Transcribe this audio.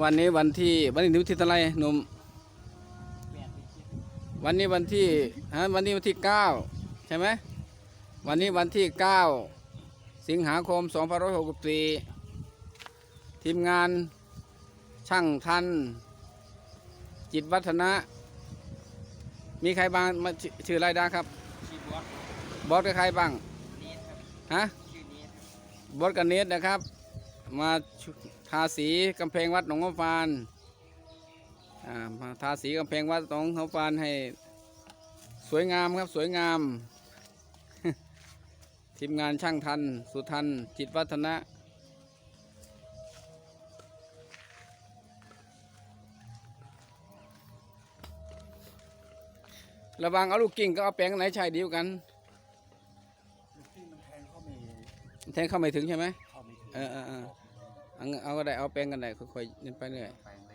วันนี้วันที่วันนี้นิ้วที่เท่าไหรหนุ่มวันนี้วันที่ฮะวันนี้วันที่เก้าใช่ไหมวันนี้วันที่เก้าสิงหาคม2564ทีมงานช่างทัน จิตวัฒนะ มีใครบ้างมาชื่ออะไรดาครับบอสบอสกับใครบ้างฮะบอสกับเนตนะครับ มา ทาสีกำแพงวัดหนองข้าวฟานอ่ามาทาสีกำแพงวัดหนองข้าวฟานให้สวยงามครับสวยงาม ทีมงานช่างทัน สุทัน จิตวัฒนะระวังเอาลูกกิ่งก็เอาแปลงไหนใช่เดียวกันที่มันแทงเข้าไม่แทงเข้าไม่ถึงใช่ไหมเข้าไม่ถึงเออเออ เอาก็ได้เอาแปลงกันได้ค่อยๆเล่นไปเรื่อย ไป